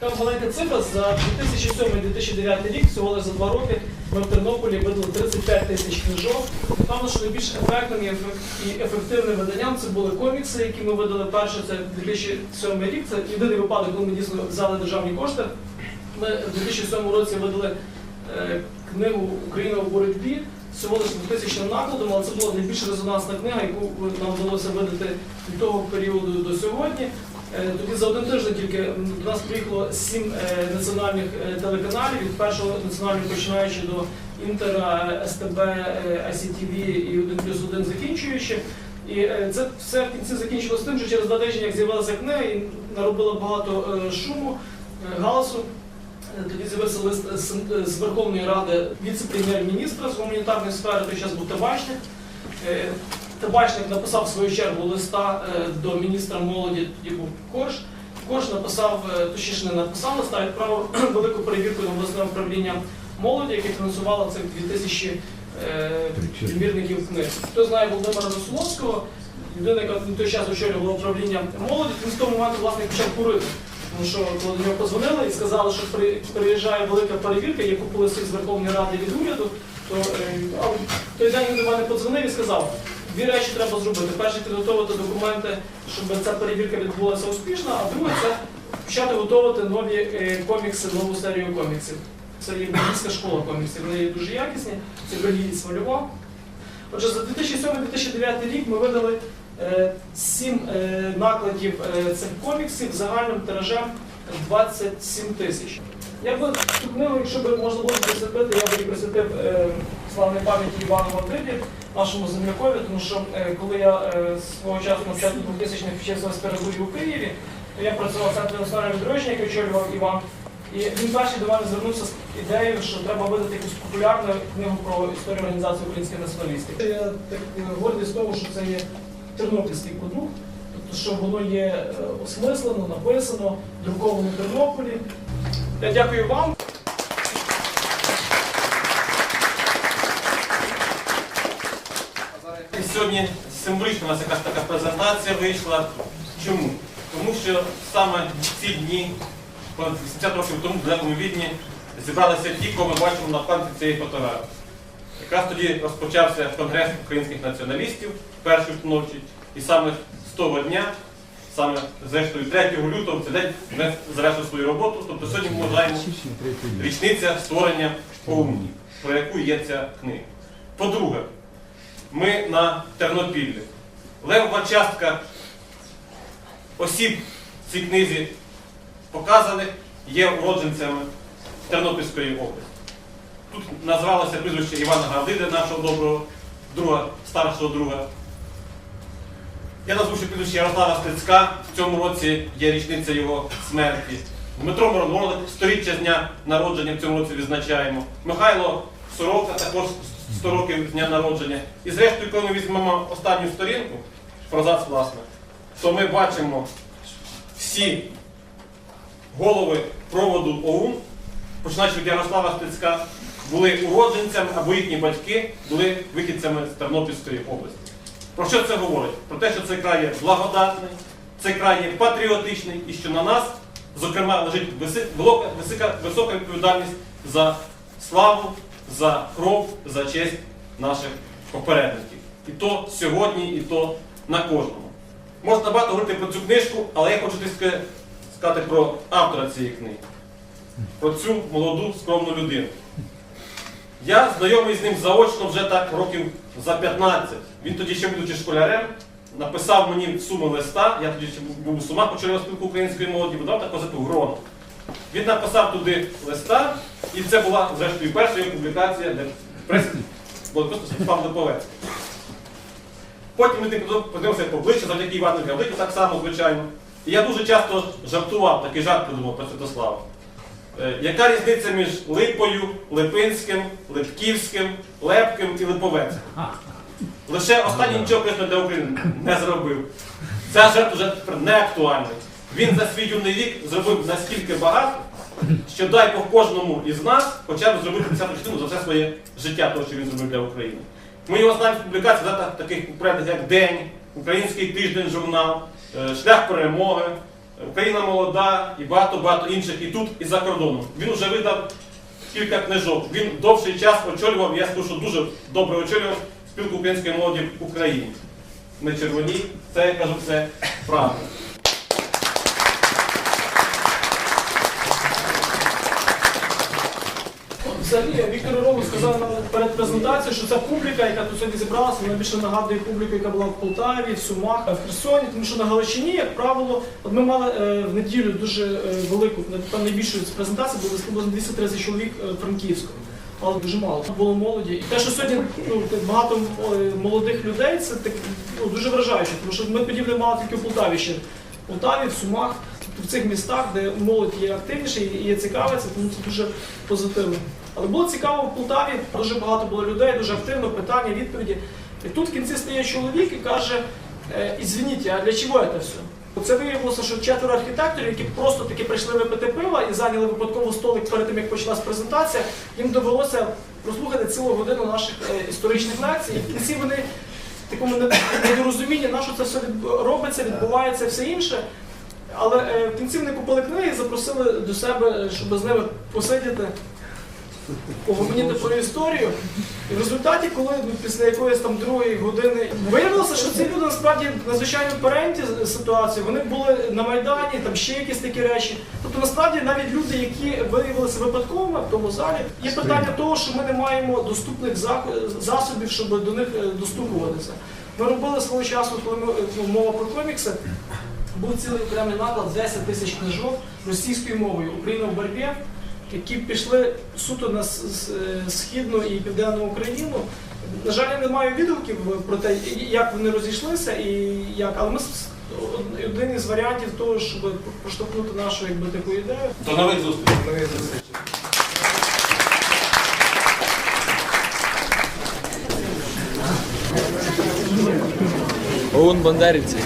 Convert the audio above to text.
Там маленька цифра за 2007-2009 рік, всього лише за два роки, ми в Тернополі видали 35 тисяч книжок. Напевно, що найбільш ефектним і ефективним виданням це були комікси, які ми видали перше, це 2007 рік. Це єдиний випадок, коли ми дійсно взяли державні кошти. Ми в 2007 році видали е, книгу Україна у боротьбі. Всього лише 2000 накладом, але це була найбільш резонансна книга, яку нам вдалося видати від того періоду до сьогодні. Е, Тоді за один тиждень тільки до нас приїхало сім е, національних е, телеканалів, від першого національного починаючи до Інтера, СТБ, ICTV і 1 плюс 1 закінчуючи. І це все в кінці закінчилося тим, що через два тижні, як з'явилася книга, і наробило багато шуму, галасу. Тоді з'явився лист з Верховної Ради віце-прем'єр-міністра з гуманітарної сфери, той час був табачник. Табачник написав в свою чергу листа е, до міністра молоді, тоді був Корж. Корж написав, е, точніше не написав листа, відправив велику перевірку на обласне управління молоді, яке фінансувало цих 2000 е, примірників книг. Хто знає Володимира Росоловського, людина, яка на той час очолювала управління молоді, він з того моменту власне почав курити. Тому що коли до нього позвонили і сказали, що приїжджає велика перевірка, є купили листів з Верховної Ради від уряду, то той день він до мене подзвонив і сказав, дві речі треба зробити. Перше підготувати документи, щоб ця перевірка відбулася успішно, а друге це почати готувати нові е, комікси, нову серію коміксів. Це є школа коміксів. Вони є дуже якісні, це Бельгії Смольова. Отже, за 2007-2009 рік ми видали е, сім е, накладів цих коміксів загальним тиражем 27 тисяч. Я би цю книгу, якщо б можна було присвятити, я би її присвятив е, славній пам'яті Івану Мандибі, нашому землякові, тому що е, коли я е, свого часу на початку 2000-х вчився в аспірантурі у Києві, то я працював в центрі національного відродження, який очолював Іван. І він перший до мене звернувся з ідеєю, що треба видати якусь популярну книгу про історію організації українських націоналістів. Я так е, гордий з того, що це є тернопільський продукт, тобто що воно є е, осмислено, написано, друковано в Тернополі. Я дякую вам. І сьогодні символічно у нас якась така презентація вийшла. Чому? Тому що саме в ці дні, понад 80 років тому, в далекому відні, зібралися ті, кого ми бачимо на фронті цієї фотографії. Якраз тоді розпочався Конгрес українських націоналістів, перший установчий, і саме з того дня, саме зрештою 3 лютого, в цей день ми свою роботу. Тобто сьогодні ми вважаємо річниця створення ОУН, про яку є ця книга. По-друге, ми на Тернопіллі. Левова частка осіб в цій книзі показаних є уродженцями Тернопільської області. Тут назвалося прізвище Івана Гавдиди, нашого доброго друга, старшого друга. Я назву ще Ярослава Стецька. В цьому році є річниця його смерті. Дмитро Моромолик, сторіччя з дня народження в цьому році відзначаємо. Михайло Сорока також 100 років з дня народження. І зрештою, коли ми візьмемо останню сторінку, про ЗАЦ, власне, то ми бачимо всі голови проводу ОУН, починаючи від Ярослава Стецька, були уродженцями або їхні батьки були вихідцями з Тернопільської області. Про що це говорить? Про те, що цей край є благодатний, цей край є патріотичний і що на нас, зокрема, лежить висока, відповідальність за славу, за кров, за честь наших попередників. І то сьогодні, і то на кожному. Можна багато говорити про цю книжку, але я хочу сказати про автора цієї книги, про цю молоду скромну людину. Я знайомий з ним заочно вже так років за 15. Він тоді ще будучи школярем, написав мені суми листа, я тоді ще був- у Сумах, почав спілку української молоді, видав таку газету Грон. Він написав туди листа, і це була, зрештою, перша його публікація, де прес просто Степан Липовець. Потім ми з ним подивився поближче, завдяки Івану Гавлику, так само, звичайно. І я дуже часто жартував, такий жарт придумав про Святослава. Е, Яка різниця між Липою, Липинським, Липківським, Лепким і Липовецьким? Лише останній нічого корисного для України не зробив. Ця жертва вже тепер не актуальна. Він за свій юний вік зробив настільки багато, що дай Бог кожному із нас хоча б зробити 10 частину за все своє життя, того, що він зробив для України. Ми його знаємо в таких проєктах, як День, Український тиждень журнал, е, Шлях перемоги, Україна молода і багато-багато інших і тут, і за кордоном. Він вже видав кілька книжок. Він довший час очолював, я скажу, що дуже добре очолював спілку української молоді в Україні. Не червоні, це я кажу, це правда. Взагалі, Віктор Рогов сказав перед презентацією, що ця публіка, яка тут сьогодні зібралася, вона більше нагадує публіку, яка була в Полтаві, в Сумах, в Херсоні, тому що на Галичині, як правило, от ми мали е, в неділю дуже е, велику, напевно, найбільшу з презентації, було приблизно 230 чоловік е, Франківського. Але дуже мало було молоді. І те, що сьогодні ну, багато молодих людей, це так ну, дуже вражаюче, тому що ми подібне мали тільки в Полтаві ще. В Полтаві, в Сумах, в цих містах, де молодь є активніше і є цікавиться, тому це дуже позитивно. Але було цікаво в Полтаві, дуже багато було людей, дуже активно, питання, відповіді. І тут в кінці стає чоловік і каже: «Е, Ізвініть, а для чого це все? Це виявилося, що четверо архітекторів, які просто таки прийшли випити пива і зайняли випадково столик перед тим, як почалась презентація, їм довелося прослухати цілу годину наших е, історичних лекцій. І в кінці вони в такому недорозумінні, на що це все робиться, відбувається все інше. Але е, в кінці вони купили книги і запросили до себе, щоб з ними посидіти, погомоніти про історію. І в результаті, коли ну, після якоїсь там другої години виявилося, що ці люди насправді надзвичайно перейняті з ситуацією, вони були на Майдані, там ще якісь такі речі. Тобто насправді навіть люди, які виявилися випадковими в тому залі, є питання того, що ми не маємо доступних засобів, щоб до них е, достукуватися. Ми робили свого часу, коли ми, е, ну, мова про комікси, був цілий окремий наклад 10 тисяч книжок російською мовою Україна в боротьбі, які пішли суто на східну і південну Україну. На жаль, я не маю відгуків про те, як вони розійшлися і як, але ми один із варіантів того, щоб проштовхнути нашу якби таку ідею. До нових зустрічей. ОУН бандерівці.